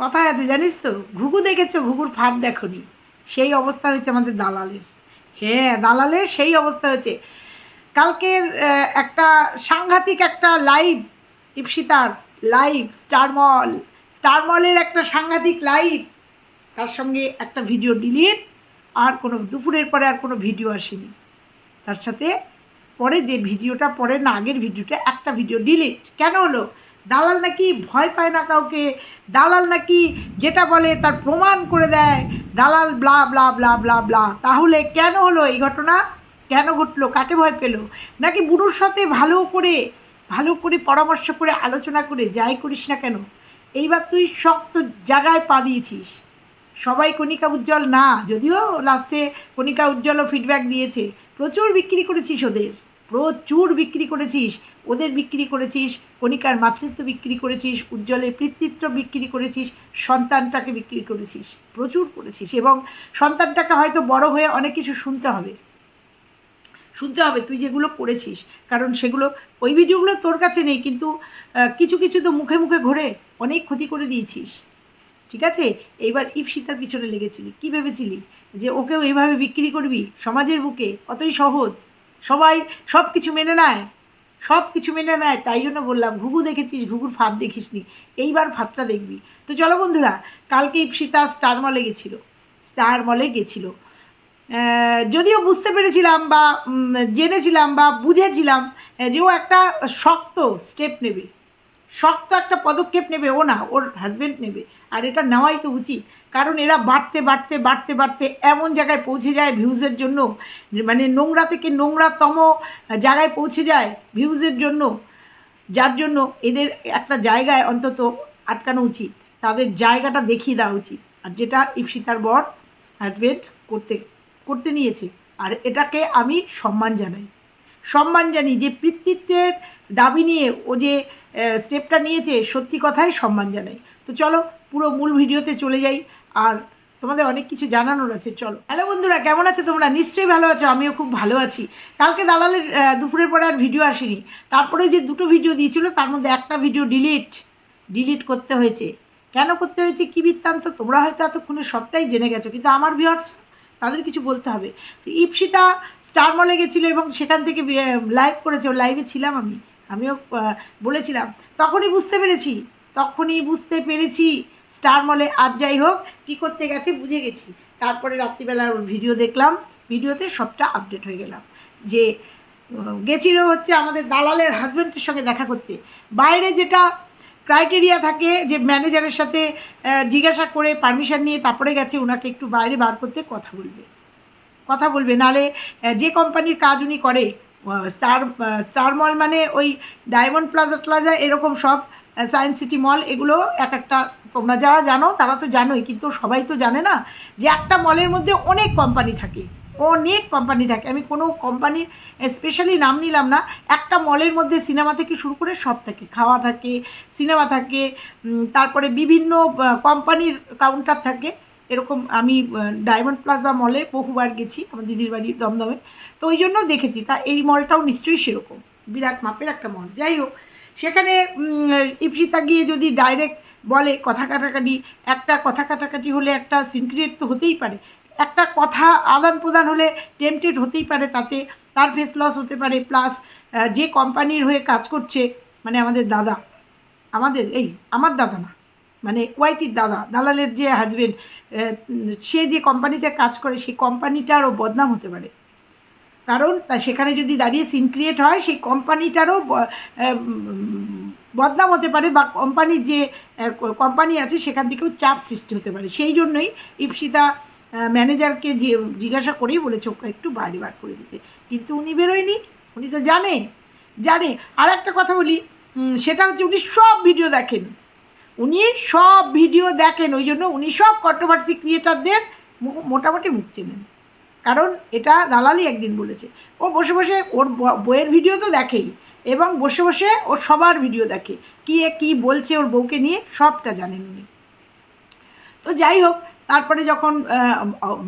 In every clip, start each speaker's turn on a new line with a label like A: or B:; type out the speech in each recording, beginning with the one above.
A: কথায় আছে, জানিস তো? ঘুঘু দেখেছ? ঘুঘুর ফাঁদ দেখনি। সেই অবস্থা হয়েছে আমাদের দালালের। হ্যাঁ দালালের সেই অবস্থা হয়েছে। কালকের একটা সাংঘাতিক একটা লাইভ, ইপসিতার লাইভ, স্টার মল, স্টার মলের একটা সাংঘাতিক লাইভ। তার সঙ্গে একটা ভিডিও ডিলিট, আর কোনো দুপুরের পরে আর কোনো ভিডিও আসেনি। তার সাথে পরে যে ভিডিওটা, পরে না, আগের ভিডিওটা, একটা ভিডিও ডিলিট। কেন হলো? দালাল নাকি ভয় পায় না কাউকে? দালাল নাকি যেটা বলে তার প্রমাণ করে দেয়। দালাল blah blah blah blah blah তাহলে কেন হলো এই ঘটনা? কেন ঘটলো? কাকে ভয় পেল? নাকি বুড়োর সাথে ভালো করে ভালো করে পরামর্শ করে, আলোচনা করে, যাই করিস না কেন? এইবার তুই শক্ত জায়গায় পা দিয়েছিস। সবাই কণিকা উজ্জ্বল না, যদিও লাস্টে কণিকা উজ্জ্বলও ফিডব্যাক দিয়েছে। প্রচুর বিক্রি করেছিস ওদের। প্রচুর বিক্রি করেছিস, ওদের বিক্রি করেছিস, কণিকার মাতৃত্ব বিক্রি করেছিস, উজ্জ্বলের পিতৃত্ব বিক্রি করেছিস, সন্তানটাকে বিক্রি করেছিস, প্রচুর করেছিস এবং সন্তানটাকে হয়তো বড় হয়ে অনেক কিছু শুনতে হবে। শুনতে হবে তুই যেগুলো করেছিস, কারণ সেগুলো, ওই ভিডিওগুলো তোর কাছে নেই, কিন্তু কিছু কিছু তো মুখে মুখে ঘোরে, অনেক ক্ষতি করে দিয়েছিস। ঠিক আছে? এইবার ইপসিতার পিছনে লেগেছিলি, কী ভেবেছিলি? যে ওকেও এইভাবে বিক্রি করবি সমাজের বুকে? অতই সহজ। সবাই সব কিছু মেনে নেয় সব কিছু মেনে নেয়, তাই জন্য বললাম, ঘুঘু দেখেছিস, ঘুঘুর ফাঁদ দেখিসনি, এইবার ফাঁদটা দেখবি। তো চলো বন্ধুরা কালকে ইপসিতা স্টার মলে গেছিল স্টার মলে গেছিল। যদিও বুঝতে পেরেছিলাম বা জেনেছিলাম বা বুঝেছিলাম যে ও একটা শক্ত স্টেপ নেবে। শক্ত একটা পদক্ষেপ নেবে ও না, ওর হাজব্যান্ড নেবে। আর এটা নেওয়াই তো উচিত। কারণ এরা বাড়তে বাড়তে বাড়তে বাড়তে এমন জায়গায় পৌঁছে যায় ভিউজের জন্য। মানে নোংরা থেকে নোংরাতম জায়গায় পৌঁছে যায় ভিউজের জন্য। যার জন্য এদের একটা জায়গায় অন্তত আটকানো উচিত। তাদের জায়গাটা দেখিয়ে দেওয়া উচিত। আর যেটা ইপসিতার বর হাজবেন্ড করতে করতে নিয়েছে। আর এটাকে আমি সম্মান জানাই। সম্মান জানি যে পিতৃত্বের দাবি নিয়ে ও যে স্টেপটা নিয়েছে সত্যি কথাই সম্মান জানাই। তো চলো, পুরো মূল ভিডিওতে চলে যাই। আর তোমাদের অনেক কিছু জানানোর আছে, চলো। হ্যালো বন্ধুরা, কেমন আছো তোমরা? নিশ্চয়ই ভালো আছো, আমিও খুব ভালো আছি। কালকে দালালের দুপুরের পরে আর ভিডিও আসেনি। তারপরে যে দুটো ভিডিও দিয়েছিল, তার মধ্যে একটা ভিডিও ডিলিট ডিলিট করতে হয়েছে। কেন করতে হয়েছে? কী বৃত্তান্ত? তোমরা হয়তো এতক্ষণে সবটাই জেনে গেছো, কিন্তু আমার ভিউয়ার্স তাদের কিছু বলতে হবে। ইপসিতা স্টার মলে গেছিল এবং সেখান থেকে লাইভ করেছে লাইভে ছিলাম আমি। আমিও বলেছিলাম, তখনই বুঝতে পেরেছি, তখনই বুঝতে পেরেছি, স্টার মলে আর যাই হোক, কী করতে গেছে বুঝে গেছি। তারপরে রাত্রিবেলার ওর ভিডিও দেখলাম, ভিডিওতে সবটা আপডেট হয়ে গেলাম। যে গেছিল হচ্ছে আমাদের দালালের হাজব্যান্ডের সঙ্গে দেখা করতে। বাইরে যেটা ক্রাইটেরিয়া থাকে যে ম্যানেজারের সাথে জিজ্ঞাসা করে পারমিশন নিয়ে তারপরে গেছে ওনাকে একটু বাইরে বার করতে কথা বলবে। কথা বলবে, নালে যে কোম্পানির কাজ উনি করে স্টার স্টার মল মানে ওই ডায়মন্ড প্লাজা প্লাজা এরকম সব সায়েন্স সিটি মল এগুলো এক একটা, তোমরা যারা জানো তারা তো জানোই, কিন্তু সবাই তো জানে না যে একটা মলের মধ্যে অনেক কোম্পানি থাকে, অনেক কোম্পানি থাকে। আমি কোনো কোম্পানির স্পেশালি নাম নিলাম না, একটা মলের মধ্যে সিনেমা থেকে শুরু করে সব থাকে। খাওয়া থাকে সিনেমা থাকে তারপরে বিভিন্ন কোম্পানির কাউন্টার থাকে। এরকম আমি ডায়মন্ড প্লাজা মলে বহুবার গেছি, আমার দিদির বাড়ির দমদমে। তো ওই জন্য দেখেছি, তা এই মলটাও নিশ্চয়ই সেরকম, বিরাট মাপের একটা মল যাই হোক, সেখানে ইপসিতা গিয়ে যদি ডাইরেক্ট বলে কথা কাটাকাটি, একটা কথা কাটাকাটি হলে একটা সিনক্রিয়েট তো হতেই পারে, একটা কথা আদান প্রদান হলে টেম্পটেড হতেই পারে, তাতে তার ফেস লস হতে পারে প্লাস যে কোম্পানির হয়ে কাজ করছে মানে আমাদের দাদা, আমাদের, এই, আমার দাদা না মানে ওয়াইটির দাদা, দালালের যে হাজবেন্ড সে যে কোম্পানিতে কাজ করে, সেই কোম্পানিটারও বদনাম হতে পারে। কারণ তা সেখানে যদি দাঁড়িয়ে সিন ক্রিয়েট হয়, সেই কোম্পানিটারও বদনাম হতে পারে বা কোম্পানির যে কোম্পানি আছে, সেখান থেকেও চাপ সৃষ্টি হতে পারে। সেই জন্যই ইপসিতা ম্যানেজারকে যে, জিজ্ঞাসা করেই বলেছে, ওকে একটু বাইরে বার করে দিতে। কিন্তু উনি বেরোয়নি। উনি তো জানে জানে। আর একটা কথা বলি সেটা হচ্ছে উনি সব ভিডিও দেখেন। উনি সব ভিডিও দেখেন, ওই জন্য উনি সব কন্ট্রোভার্সি ক্রিয়েটারদের মোটামুটি মুখ চেনেন। কারণ এটা দালালি একদিন বলেছে। ও বসে বসে ওর বইয়ের ভিডিও তো দেখেই, এবং বসে বসে ওর সবার ভিডিও দেখে, কি কী বলছে ওর বউকে নিয়ে সবটা জানেন উনি। তো যাই হোক, তারপরে যখন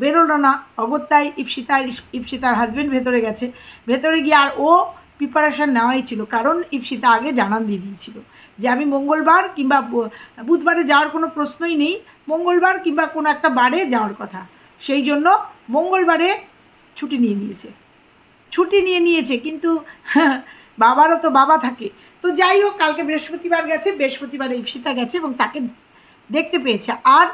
A: বেরোলো না অগত্যায় ইপসিতার ইপসিতার হাজব্যান্ড ভেতরে গেছে। ভেতরে গিয়ে আর ও প্রিপারেশান নেওয়াই ছিল। কারণ ইপসিতা আগে জানান দিয়ে দিয়েছিল যে, আমি মঙ্গলবার কিংবা বুধবারে যাওয়ার কোনো প্রশ্নই নেই। মঙ্গলবার কিংবা কোনো একটা বারে যাওয়ার কথা। সেই জন্য মঙ্গলবারে ছুটি নিয়ে নিয়েছে। ছুটি নিয়ে নিয়েছে, কিন্তু বাবারও তো বাবা থাকে। তো যাই হোক, কালকে বৃহস্পতিবার গেছে, বৃহস্পতিবার ইপসিতা গেছে এবং তাকে দেখতে পেয়েছে। আর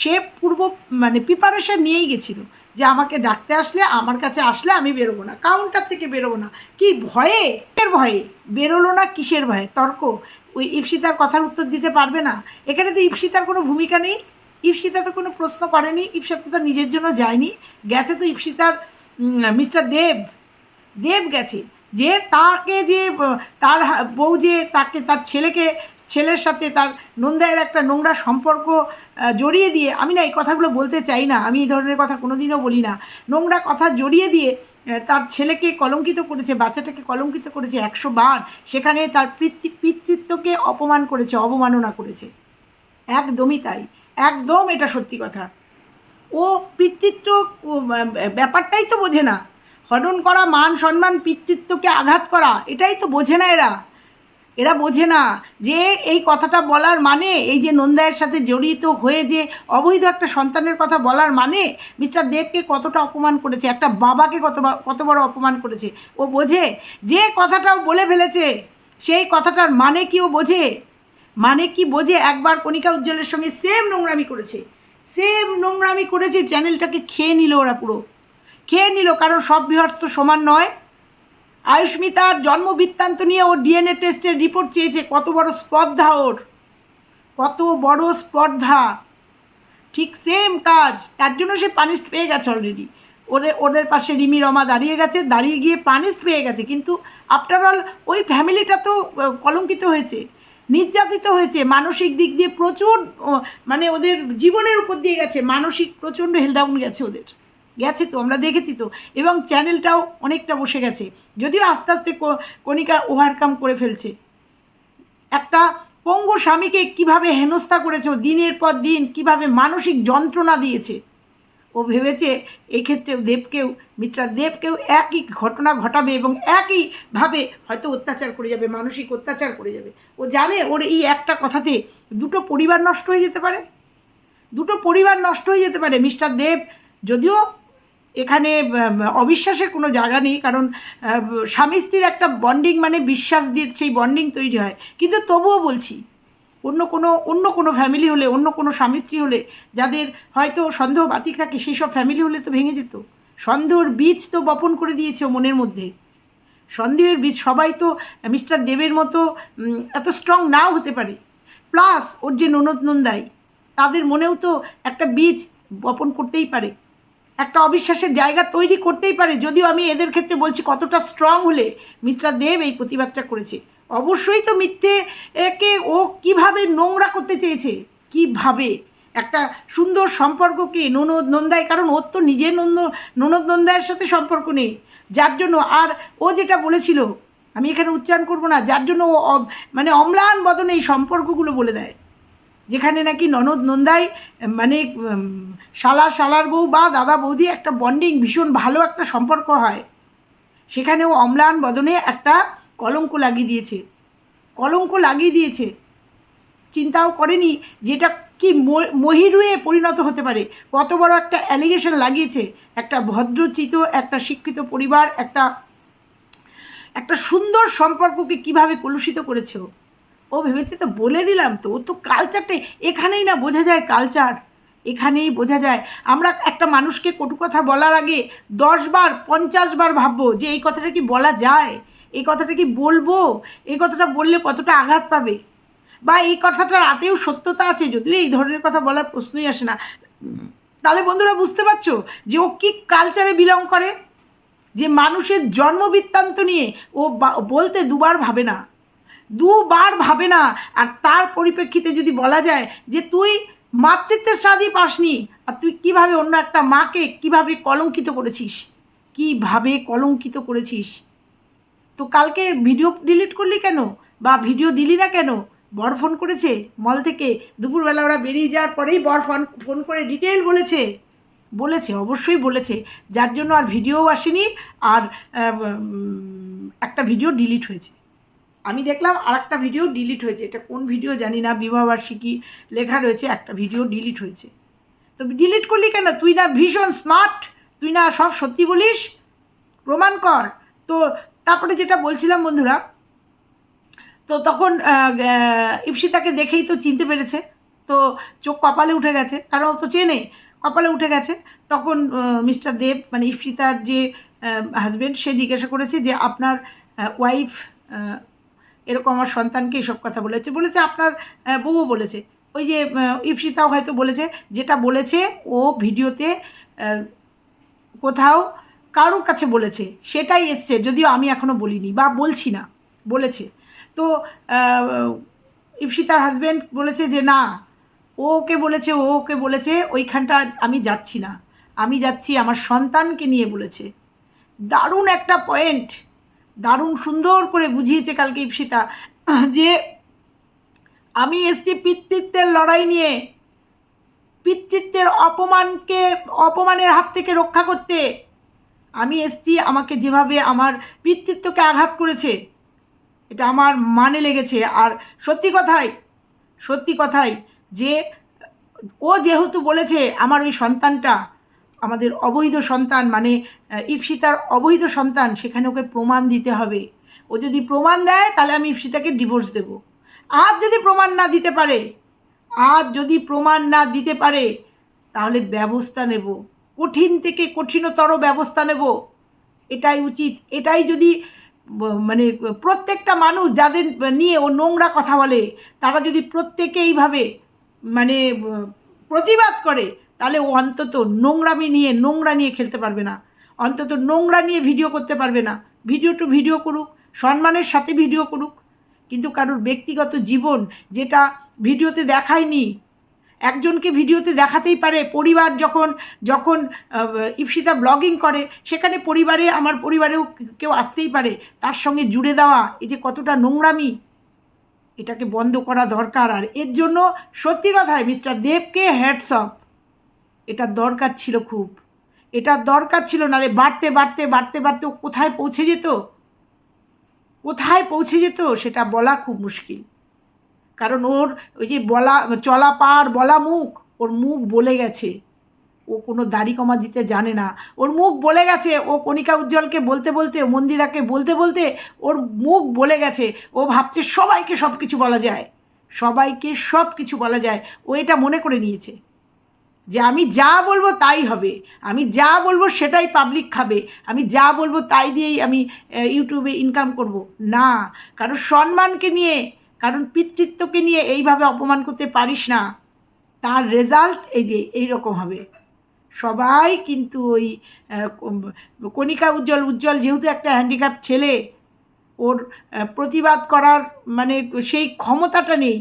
A: সে পূর্ব মানে প্রিপারেশন নিয়েই গেছিল। যে আমাকে ডাকতে আসলে, আমার কাছে আসলে আমি বেরোবো না। কাউন্টার থেকে বেরোবো না। কি ভয়ে? এর ভয়ে? বেরোলো না কিসের ভয়ে? তর্ক। ওই ইপসিতার কথার উত্তর দিতে পারবে না। এখানে তো ইপসিতার কোনো ভূমিকা নেই। ইপসিতা তো কোনো প্রশ্ন করেনি। ইপসিতা তো নিজের জন্য যায়নি। গেছে তো ইপসিতার মিস্টার দেব। দেব গেছে। যে তাকে যে, তার বউ যে, তাকে, তার ছেলেকে ছেলের সাথে তার নন্দায়ের একটা নোংরা সম্পর্ক জড়িয়ে দিয়ে, আমি না এই কথাগুলো বলতে চাই না, আমি এই ধরনের কথা কোনোদিনও বলি না। নোংরা কথা জড়িয়ে দিয়ে তার ছেলেকে কলঙ্কিত করেছে, বাচ্চাটাকে কলঙ্কিত করেছে একশো বার, সেখানে তার পিতৃ, পিতৃত্বকে অপমান করেছে, অবমাননা করেছে। একদমই তাই, একদম এটা সত্যি কথা। ও পিতৃত্ব ব্যাপারটাই তো বোঝে না। হরণ করা, মান সম্মান, পিতৃত্বকে আঘাত করা, এটাই তো বোঝে না এরা। এরা বোঝে না যে এই কথাটা বলার মানে এই যে নন্দায়ের সাথে জড়িত হয়ে যে অবৈধ একটা সন্তানের কথা বলার মানে মিস্টার দেবকে কতটা অপমান করেছে, একটা বাবাকে কত কত বড় অপমান করেছে। ও বোঝে, যে কথাটাও বলে ফেলেছে, সেই কথাটার মানে কি ও বোঝে? মানে কি বোঝে? একবার কণিকা উজ্জ্বলের সঙ্গে সেম নোংরামি করেছে। সেম নোংরামি করেছে চ্যানেলটাকে খেয়ে নিল ওরা পুরো। খেয়ে নিল, কারণ সব বিহার্স তো সমান নয়। আয়ুষ্মিতার জন্ম বৃত্তান্ত নিয়ে ওর ডিএনএ টেস্টের রিপোর্ট চেয়েছে। কত বড় স্পর্ধা ওর। কত বড় স্পর্ধা। ঠিক সেম কাজ। তার জন্য সে পানিশ পেয়ে গেছে অলরেডি ওদের ওদের পাশে রিমি রমা দাঁড়িয়ে গেছে, দাঁড়িয়ে গিয়ে পানিশ পেয়ে গেছে। কিন্তু আফটার অল ওই ফ্যামিলিটা তো কলঙ্কিত হয়েছে, নির্যাতিত হয়েছে। মানসিক দিক দিয়ে প্রচুর মানে ওদের জীবনের উপর দিয়ে গেছে। মানসিক প্রচণ্ড হেলডাউন গেছে ওদের। গেছে তো, আমরা দেখেছি তো। এবং চ্যানেলটাও অনেকটা বসে গেছে। যদিও আস্তে আস্তে কণিকা ওভারকাম করে ফেলছে। একটা পঙ্গু স্বামীকে কীভাবে হেনস্থা করেছে, দিনের পর দিন কীভাবে মানসিক যন্ত্রণা দিয়েছে, ও ভেবেছে এই ক্ষেত্রে দেবকেও, মিস্টার দেবকেও একই ঘটনা ঘটাবে এবং একইভাবে হয়তো অত্যাচার করে যাবে, মানসিক অত্যাচার করে যাবে। ও জানে ওর এই একটা কথাতে দুটো পরিবার নষ্ট হয়ে যেতে পারে। দুটো পরিবার নষ্ট হয়ে যেতে পারে, মিস্টার দেব, যদিও এখানে অবিশ্বাসের কোনো জায়গা নেই, কারণ স্বামী স্ত্রীর একটা বন্ডিং মানে বিশ্বাস দিয়ে সেই বন্ডিং তৈরি হয়। কিন্তু তবুও বলছি, অন্য কোনো অন্য কোনো ফ্যামিলি হলে, অন্য কোনো স্বামী স্ত্রী হলে, যাদের হয়তো সন্দেহ বাতিক থাকে, সেই সব ফ্যামিলি হলে তো ভেঙে যেত। সন্দেহর বীজ তো বপন করে দিয়েছে ও মনের মধ্যে। সন্দেহের বীজ সবাই তো মিস্টার দেবের মতো এত স্ট্রং নাও হতে পারে। প্লাস ওর যে ননদ নন্দাই, তাদের মনেও তো একটা বীজ বপন করতেই পারে। একটা অবিশ্বাসের জায়গা তৈরি করতেই পারে। যদিও আমি এদের ক্ষেত্রে বলছি কতটা স্ট্রং হলে মিস্টার দেব এই প্রতিবাদটা করেছে। অবশ্যই তো মিথ্যে একে ও কীভাবে নোংরা করতে চেয়েছে? কীভাবে? একটা সুন্দর সম্পর্ককে ননদ নন্দায় কারণ ওর তো নিজের নন্দ, ননদ নন্দায়ের সাথে সম্পর্ক নেই। যার জন্য আর ও যেটা বলেছিল, আমি এখানে উচ্চারণ করব না, যার জন্য ও মানে অম্লান বদনে এই সম্পর্কগুলো বলে দেয়। যেখানে নাকি ননদ নন্দাই মানে শালা শালার বউ বা দাদা বৌদি একটা বন্ডিং ভীষণ ভালো একটা সম্পর্ক হয়। সেখানেও অম্লান বদনে একটা কলঙ্ক লাগিয়ে দিয়েছে। কলঙ্ক লাগিয়ে দিয়েছে। চিন্তাও করেনি যেটা কি মহিরুয়ে পরিণত হতে পারে। কত বড় একটা অ্যালিগেশন লাগিয়েছে। একটা ভদ্রচিত, একটা শিক্ষিত পরিবার, একটা একটা সুন্দর সম্পর্ককে কীভাবে কলুষিত করেছে ও ভেবেছে তো বলে দিলাম তো ও তো কালচারটা এখানেই না বোঝা যায় কালচার এখানেই বোঝা যায়। আমরা একটা মানুষকে কটু কথা বলার আগে দশ বার, পঞ্চাশ বার ভাববো যে এই কথাটা কি বলা যায়? এই কথাটা কি বলব? এই কথাটা বললে কতটা আঘাত পাবে? বা এই কথাটার রাতেও সত্যতা আছে, যদিও এই ধরনের কথা বলার প্রশ্নই আসে না। তাহলে বন্ধুরা বুঝতে পারছ যে ও কি কালচারে বিলং করে? যে মানুষের জন্ম বৃত্তান্ত নিয়ে ও বলতে দুবার ভাবে না। দুবার ভাবে না, আর তার পরিপ্রেক্ষিতে যদি বলা যায় যে তুই মাতৃত্বের স্বাদই পাসনি, আর তুই কীভাবে অন্য একটা মাকে কীভাবে কলঙ্কিত করেছিস? কীভাবে কলঙ্কিত করেছিস? তো কালকে ভিডিও ডিলিট করলি কেন? বা ভিডিও দিলি না কেন? বর ফোন করেছে মল থেকে, দুপুরবেলা ওরা বেরিয়ে যাওয়ার পরেই বর ফোন ফোন করে ডিটেল বলেছে। বলেছে, অবশ্যই বলেছে। যার জন্য আর ভিডিও আসেনি, আর একটা ভিডিও ডিলিট হয়েছে। আমি দেখলাম আর একটা ভিডিও ডিলিট হয়েছে। এটা কোন ভিডিও জানি না বিবাহবার্ষিকী লেখা রয়েছে, একটা ভিডিও ডিলিট হয়েছে। তো ডিলিট করলি কেন? তুই না ভীষণ স্মার্ট তুই না সব সত্যি বলিস? প্রমাণ কর। তো তারপরে যেটা বলছিলাম বন্ধুরা, তো তখন ইপসিতাকে দেখেই তো চিনতে পেরেছে। তো চোখ কপালে উঠে গেছে, কারণ তো চেনে, কপালে উঠে গেছে। তখন মিস্টার দেব মানে ইপসিতার যে হাজবেন্ড সে জিজ্ঞাসা করেছে যে আপনার ওয়াইফ এরকম আমার সন্তানকে এসব কথা বলেছে। বলেছে আপনার বউও বলেছে। ওই যে ইপসিতাও হয়তো বলেছে, যেটা বলেছে ও ভিডিওতে কোথাও কারোর কাছে বলেছে, সেটাই এসছে, যদিও আমি এখনও বলিনি বা বলছি না, বলেছে। তো ইপসিতার হাজব্যান্ড বলেছে যে না ও ওকে বলেছে ও ওকে বলেছে, ওইখানটা আমি যাচ্ছি না। আমি যাচ্ছি আমার সন্তানকে নিয়ে বলেছে। দারুণ একটা পয়েন্ট দারুণ সুন্দর করে বুঝিয়েছে কালকে ইপসিতা যে আমি এসছি পিতৃত্বের লড়াই নিয়ে, পিতৃত্বের অপমানকে, অপমানের হাত থেকে রক্ষা করতে। আমি এসছি আমাকে যেভাবে আমার পিতৃত্বকে আঘাত করেছে, এটা আমার মানে লেগেছে। আর সত্যি কথাই সত্যি কথাই যে, ও যেহেতু বলেছে আমার ওই সন্তানটা আমাদের অবৈধ সন্তান মানে ইপসিতার অবৈধ সন্তান, সেখানে ওকে প্রমাণ দিতে হবে। ও যদি প্রমাণ দেয়, তাহলে আমি ইপসিতাকে ডিভোর্স দেব। আর যদি প্রমাণ না দিতে পারে আর যদি প্রমাণ না দিতে পারে, তাহলে ব্যবস্থা নেব। কঠিন থেকে কঠিনতর ব্যবস্থা নেব। এটাই উচিত। এটাই যদি মানে প্রত্যেকটা মানুষ যাদের নিয়ে ও নোংরা কথা বলে, তারা যদি প্রত্যেকে এইভাবে মানে প্রতিবাদ করে তাহলে ও অন্তত নোংরামি নিয়ে, নোংরা নিয়ে খেলতে পারবে না। অন্তত নোংরা নিয়ে ভিডিও করতে পারবে না। ভিডিও টু ভিডিও করুক, সম্মানের সাথে ভিডিও করুক। কিন্তু কারোর ব্যক্তিগত জীবন যেটা ভিডিওতে দেখায়নি, একজনকে ভিডিওতে দেখাতেই পারে। পরিবার যখন যখন ইপসিতা ব্লগিং করে, সেখানে পরিবারে, আমার পরিবারেও কেউ আসতেই পারে। তার সঙ্গে জুড়ে দেওয়া, এই যে কতটা নোংরামি, এটাকে বন্ধ করা দরকার। আর এর জন্য সত্যি কথায় মিস্টার দেবকে হ্যাটস অফ এটা দরকার ছিল খুব। এটা দরকার ছিল নালে বাড়তে বাড়তে বাড়তে বাড়তে ও কোথায় পৌঁছে যেত? কোথায় পৌঁছে যেত সেটা বলা খুব মুশকিল। কারণ ওর ওই যে বলা, চলা পার বলা মুখ, ওর মুখ বলে গেছে। ও কোনো দাড়ি কমা দিতে জানে না। ওর মুখ বলে গেছে, ও কণিকা উজ্জ্বলকে বলতে বলতে মন্দিরাকে বলতে বলতে ওর মুখ বলে গেছে। ও ভাবছে সবাইকে সব কিছু বলা যায়। সবাইকে সব কিছু বলা যায়। ও এটা মনে করে নিয়েছে। যে আমি যা বলব তাই হবে। আমি যা বলব সেটাই পাবলিক খাবে। আমি যা বলব তাই দিয়েই আমি ইউটিউবে ইনকাম করব। না কারণ সম্মানকে নিয়ে কারণ পিতৃত্বকে নিয়ে এইভাবে অপমান করতে পারিস না। তার রেজাল্ট এই যে এই রকম হবে। সবাই কিন্তু ওই কণিকা উজ্জ্বল উজ্জ্বল যেহেতু একটা হ্যান্ডিক্যাপ ছেলে, ওর প্রতিবাদ করার মানে সেই ক্ষমতাটা নেই।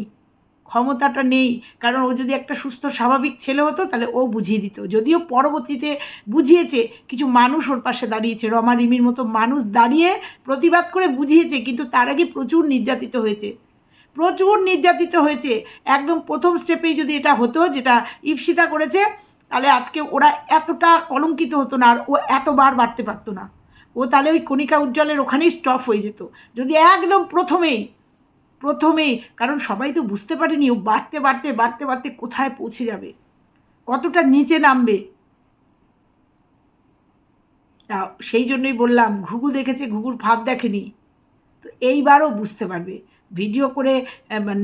A: ক্ষমতাটা নেই। কারণ ও যদি একটা সুস্থ, স্বাভাবিক ছেলে হতো, তাহলে ও বুঝিয়ে দিত। যদিও পরবর্তীতে বুঝিয়েছে, কিছু মানুষ ওর পাশে দাঁড়িয়েছে। রমা রিমির মতো মানুষ দাঁড়িয়ে প্রতিবাদ করে বুঝিয়েছে, কিন্তু তার আগে প্রচুর নির্যাতিত হয়েছে। প্রচুর নির্যাতিত হয়েছে। একদম প্রথম স্টেপেই যদি এটা হতো, যেটা ইপসিতা করেছে, তাহলে আজকে ওরা এতটা কলঙ্কিত হতো না, আর ও এতবার বাড়তে পারতো না। ও তাহলে ওই কণিকা উজ্জ্বলের ওখানেই স্টপ হয়ে যেত। যদি একদম প্রথমেই প্রথমেই, কারণ সবাই তো বুঝতে পারেনি ও বাড়তে বাড়তে বাড়তে বাড়তে কোথায় পৌঁছে যাবে। কতটা নিচে নামবে? তা সেই জন্যই বললাম, ঘুঘু দেখেছে, ঘুঘুর ফাঁদ দেখেনি। তো এইবারও বুঝতে পারবে। ভিডিও করে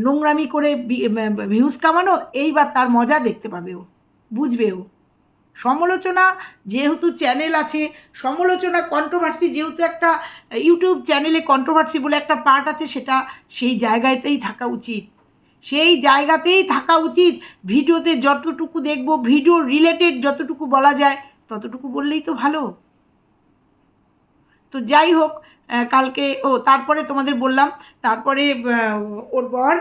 A: নোংরামি করে ভিউজ কামানো, এইবার তার মজা দেখতে পাবে ও। বুঝবে ও। সমালোচনা যেহেতু চ্যানেল আছে, সমালোচনা কন্ট্রোভার্সি যেহেতু একটা ইউটিউব চ্যানেলে কন্ট্রোভার্সি বলে একটা পার্ট আছে, সেটা সেই জায়গাতেই থাকা উচিত। সেই জায়গাতেই থাকা উচিত। ভিডিওতে যতটুকু দেখব ভিডিও রিলেটেড যতটুকু বলা যায়, ততটুকু বললেই তো ভালো। তো যাই হোক কালকে, ও, তারপরে তোমাদের বললাম, তারপরে ওর বর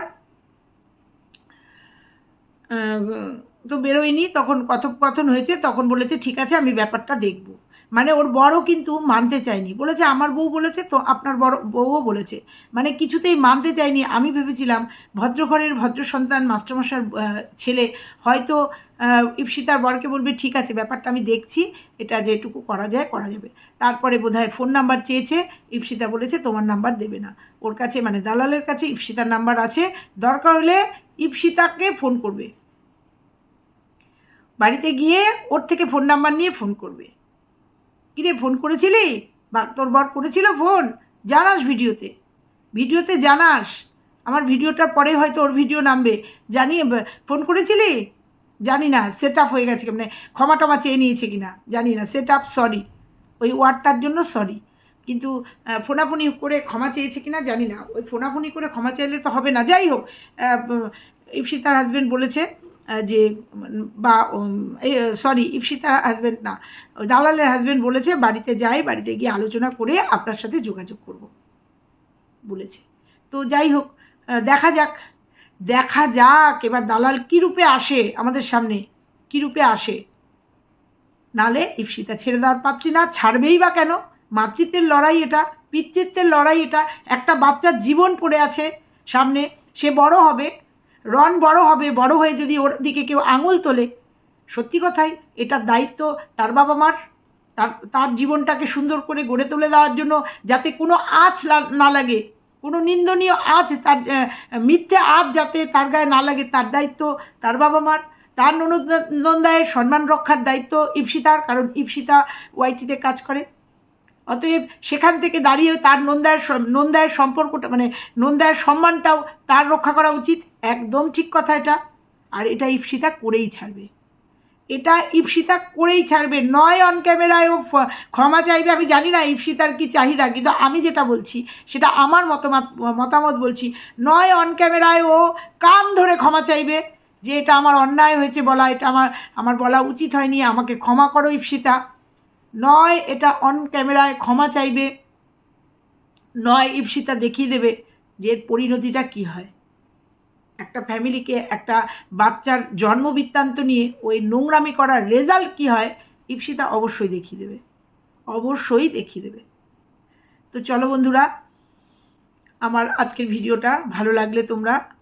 A: তো বেরোয়নি, তখন কথোপকথন হয়েছে, তখন বলেছে, ঠিক আছে, আমি ব্যাপারটা দেখব। মানে ওর বড় কিন্তু মানতে চায়নি। বলেছে, আমার বউ বলেছে তো, আপনার বড় বউও বলেছে। মানে কিছুতেই মানতে চায়নি। আমি ভেবেছিলাম, ভদ্রঘরের ভদ্র সন্তান মাস্টারমশার ছেলে, হয়তো ইপসিতার বরকে বলবে, ঠিক আছে, ব্যাপারটা আমি দেখছি, এটা যেটুকু করা যায়, করা যাবে। তারপরে বোধহয় ফোন নাম্বার চেয়েছে, ইপসিতা বলেছে, তোমার নাম্বার দেবে না। ওর কাছে মানে দালালের কাছে ইপসিতার নাম্বার আছে। দরকার হলে ইপসিতাকে ফোন করবে। বাড়িতে গিয়ে ওর থেকে ফোন নাম্বার নিয়ে ফোন করবে। কিরে ফোন করেছিলি? বা তোর বর করেছিল ফোন জানাস ভিডিওতে। ভিডিওতে জানাস। আমার ভিডিওটার পরে হয়তো ওর ভিডিও নামবে। জানি ফোন করেছিলি? জানি না সেট আপ হয়ে গেছে মানে ক্ষমা টমা চেয়ে নিয়েছে কি না জানি না সেট আপ সরি ওই ওয়ার্ডটার জন্য সরি কিন্তু ফোনাফোনি করে ক্ষমা চেয়েছে কি না জানি না। ওই ফোনাফোনি করে ক্ষমা চাইলে তো হবে না। যাই হোক আহ, ব- ইপসিতার হাজব্যান্ড বলেছে যে বা সরি ইপসিতার হাজব্যান্ড না, দালালের হাজব্যান্ড বলেছে, বাড়িতে যাই, বাড়িতে গিয়ে আলোচনা করে আপনার সাথে যোগাযোগ করব, বলেছে। তো যাই হোক দেখা যাক দেখা যাক, এবার দালাল কী রূপে আসে আমাদের সামনে, কী রূপে আসে। নালে ইপসিতা ছেড়ে দেওয়ার পাত্রী না, ছাড়বেই বা কেন? মাতৃত্বের লড়াই এটা, পিতৃত্বের লড়াই এটা, একটা বাচ্চার জীবন পড়ে আছে সামনে, সে বড় হবে রন বড় হবে, বড় হয়ে যদি ওর দিকে কেউ আঙুল তোলে। সত্যি কথাই এটার দায়িত্ব তার বাবা মার। তার তার জীবনটাকে সুন্দর করে গড়ে তুলে দেওয়ার জন্য যাতে কোনো আঁচ না লাগে। কোনো নিন্দনীয় আঁচ তার মিথ্যে আঁচ যাতে তার গায়ে না লাগে, তার দায়িত্ব তার বাবা মার। তার ননদ, নন্দায়ের সম্মান রক্ষার দায়িত্ব ইপসিতার, কারণ ইপসিতা ওয়াইটিতে কাজ করে। অতএব সেখান থেকে দাঁড়িয়ে তার নন্দায়ের নন্দায়ের সম্পর্কটা মানে নন্দায়ের সম্মানটাও তার রক্ষা করা উচিত। একদম ঠিক কথা এটা। আর এটা ইপসিতা করেই ছাড়বে। এটা ইপসিতা করেই ছাড়বে। নয় অন ক্যামেরায় ও ক্ষমা চাইবে, আমি জানি না ইপসিতার কি চাহিদা, কিন্তু আমি যেটা বলছি, সেটা আমার মতামত মতামত বলছি, নয় অন ক্যামেরায় ও কান ধরে ক্ষমা চাইবে যে এটা আমার অন্যায় হয়েছে বলা, এটা আমার আমার বলা উচিত হয়নি, আমাকে ক্ষমা করো ইপসিতা নয়, এটা অন ক্যামেরায় ক্ষমা চাইবে। নয় ইপসিতা দেখিয়ে দেবে যে এর পরিণতিটা কী হয়। একটা ফ্যামিলিকে একটা বাচ্চার জন্ম বৃত্তান্ত নিয়ে ওই নোংরামি করার রেজাল্ট কী হয় ইপসিতা অবশ্যই দেখিয়ে দেবে। অবশ্যই দেখিয়ে দেবে। তো চলো বন্ধুরা, আমার আজকের ভিডিওটা ভালো লাগলে তোমরা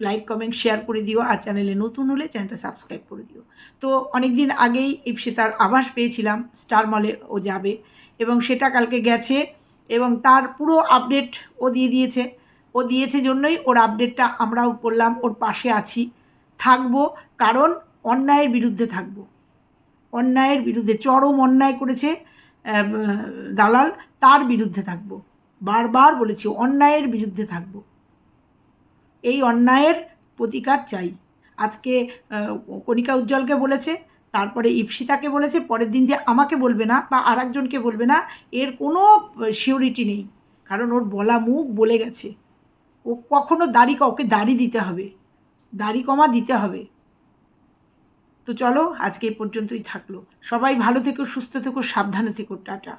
A: লাইক কমেন্ট শেয়ার করে দিও। আর চ্যানেলে নতুন হলে চ্যানেলটা সাবস্ক্রাইব করে দিও। তো অনেক দিন আগেই ইপসিতার আভাস পেয়েছিলাম স্টার মলে ও যাবে। এবং সেটা কালকে গেছে। এবং তার পুরো আপডেট ও দিয়ে দিয়েছে। ও দিয়েছে জন্যই ওর আপডেটটা আমরাও করলাম। ওর পাশে আছি। থাকব। কারণ অন্যায়ের বিরুদ্ধে থাকব। অন্যায়ের বিরুদ্ধে, চরম অন্যায় করেছে দালাল। তার বিরুদ্ধে থাকব। বারবার বলেছি, অন্যায়ের বিরুদ্ধে থাকব। এই অন্যায়ের প্রতিকার চাই। আজকে কণিকা উজ্জ্বলকে বলেছে, তারপরে ইপসিতাকে বলেছে, পরের দিন যে আমাকে বলবে না বা আর একজনকে বলবে না, এর কোনো সিওরিটি নেই। কারণ ওর বলা মুখ বলে গেছে। ও কখনো দাড়ি ওকে দাড়ি দিতে হবে। দাড়ি কমা দিতে হবে। তো চলো, আজকে এই পর্যন্তই থাকল। সবাই ভালো থেকো, সুস্থ থেকো, সাবধানে থেকো। টাটা।